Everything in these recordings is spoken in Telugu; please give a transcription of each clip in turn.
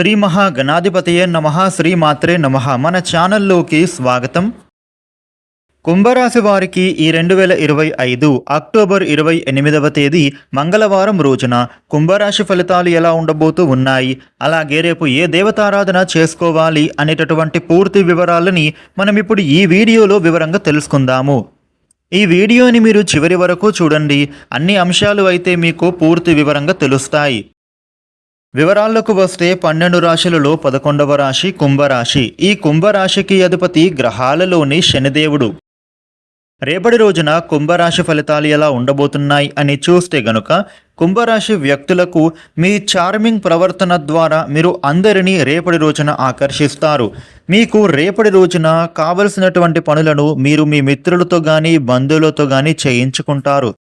శ్రీ మహాగణాధిపతయే నమ శ్రీ మాత్రే నమ. మన ఛానల్లోకి స్వాగతం. కుంభరాశి వారికి ఈ రెండు వేల ఇరవై ఐదు అక్టోబర్ ఇరవై ఎనిమిదవ తేదీ మంగళవారం రోజున కుంభరాశి ఫలితాలు ఎలా ఉండబోతూ ఉన్నాయి? అలాగే రేపు ఏ దేవతారాధన చేసుకోవాలి అనేటటువంటి పూర్తి వివరాలని మనం ఇప్పుడు ఈ వీడియోలో వివరంగా తెలుసుకుందాము. ఈ వీడియోని మీరు చివరి వరకు చూడండి. అన్ని అంశాలు అయితే మీకు పూర్తి వివరంగా తెలుస్తాయి. వివరాల్లోకి వస్తే పన్నెండు రాశులలో పదకొండవ రాశి కుంభరాశి. ఈ కుంభరాశికి అధిపతి గ్రహాలలోని శనిదేవుడు. రేపటి రోజున కుంభరాశి ఫలితాలు ఎలా ఉండబోతున్నాయి అని చూస్తే గనుక కుంభరాశి వ్యక్తులకు మీ చార్మింగ్ ప్రవర్తన ద్వారా మీరు అందరినీ రేపటి రోజున ఆకర్షిస్తారు. మీకు రేపటి రోజున కావలసినటువంటి పనులను మీరు మీ మిత్రులతో కానీ బంధువులతో కానీ చేయించుకుంటారు.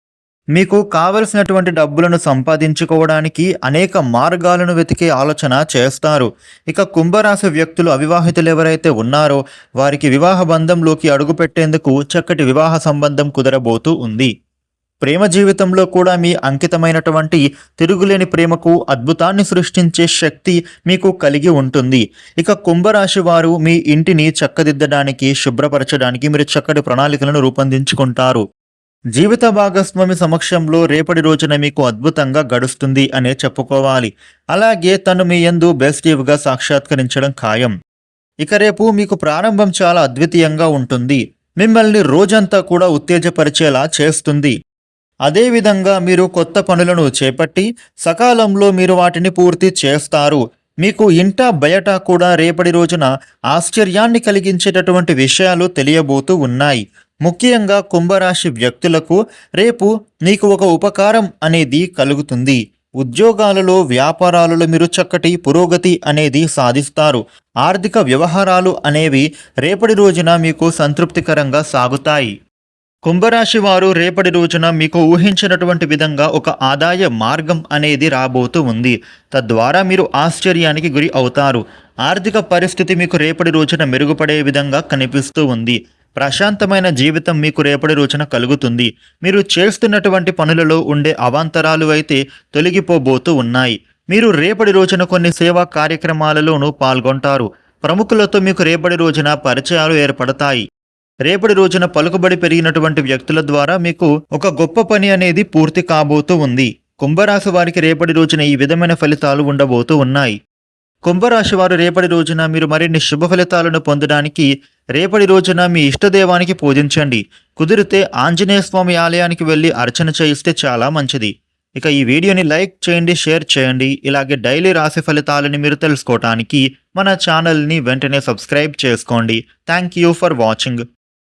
మీకు కావలసినటువంటి డబ్బులను సంపాదించుకోవడానికి అనేక మార్గాలను వెతికే ఆలోచన చేస్తారు. ఇక కుంభరాశి వ్యక్తులు అవివాహితులు ఎవరైతే ఉన్నారో వారికి వివాహ బంధంలోకి అడుగుపెట్టేందుకు చక్కటి వివాహ సంబంధం కుదరబోతూ ఉంది. ప్రేమ జీవితంలో కూడా మీ అంకితమైనటువంటి తిరుగులేని ప్రేమకు అద్భుతాన్ని సృష్టించే శక్తి మీకు కలిగి ఉంటుంది. ఇక కుంభరాశి వారు మీ ఇంటిని చక్కదిద్దడానికి శుభ్రపరచడానికి మీరు చక్కటి ప్రణాళికలను రూపొందించుకుంటారు. జీవిత భాగస్వామి సమక్షంలో రేపటి రోజున మీకు అద్భుతంగా గడుస్తుంది అనే చెప్పుకోవాలి. అలాగే తను మీ యందు బెస్టివ్గా సాక్షాత్కరించడం ఖాయం. ఇక రేపు మీకు ప్రారంభం చాలా అద్వితీయంగా ఉంటుంది. మిమ్మల్ని రోజంతా కూడా ఉత్తేజపరిచేలా చేస్తుంది. అదేవిధంగా మీరు కొత్త పనులను చేపట్టి సకాలంలో మీరు వాటిని పూర్తి చేస్తారు. మీకు ఇంట బయట కూడా రేపటి రోజున ఆశ్చర్యాన్ని కలిగించేటటువంటి విషయాలు తెలియబోతూ ఉన్నాయి. ముఖ్యంగా కుంభరాశి వ్యక్తులకు రేపు మీకు ఒక ఉపకారం అనేది కలుగుతుంది. ఉద్యోగాలలో వ్యాపారాలలో మీరు చక్కటి పురోగతి అనేది సాధిస్తారు. ఆర్థిక వ్యవహారాలు అనేవి రేపటి రోజున మీకు సంతృప్తికరంగా సాగుతాయి. కుంభరాశి వారు రేపటి రోజున మీకు ఊహించినటువంటి విధంగా ఒక ఆదాయ మార్గం అనేది రాబోతూ ఉంది. తద్వారా మీరు ఆశ్చర్యానికి గురి అవుతారు. ఆర్థిక పరిస్థితి మీకు రేపటి రోజున మెరుగుపడే విధంగా కనిపిస్తూ ఉంది. ప్రశాంతమైన జీవితం మీకు రేపటి రోజున కలుగుతుంది. మీరు చేస్తున్నటువంటి పనులలో ఉండే అవాంతరాలు అయితే తొలగిపోబోతూ ఉన్నాయి. మీరు రేపటి రోజున కొన్ని సేవా కార్యక్రమాలలోనూ పాల్గొంటారు. ప్రముఖులతో మీకు రేపటి రోజున పరిచయాలు ఏర్పడతాయి. రేపటి రోజున పలుకుబడి పెరిగినటువంటి వ్యక్తుల ద్వారా మీకు ఒక గొప్ప పని అనేది పూర్తి కాబోతూ ఉంది. కుంభరాశి వారికి రేపటి రోజున ఈ విధమైన ఫలితాలు ఉండబోతూ ఉన్నాయి. కుంభరాశి వారు రేపటి రోజున మీరు మరిన్ని శుభ ఫలితాలను పొందడానికి రేపటి రోజున మీ ఇష్టదేవానికి పూజించండి. కుదిరితే ఆంజనేయ స్వామి ఆలయానికి వెళ్ళి అర్చన చేయిస్తే చాలా మంచిది. ఇక ఈ వీడియోని లైక్ చేయండి షేర్ చేయండి. ఇలాగే డైలీ రాశి ఫలితాలని మీరు తెలుసుకోవటానికి మన ఛానల్ని వెంటనే సబ్స్క్రైబ్ చేసుకోండి. Thank you for watching.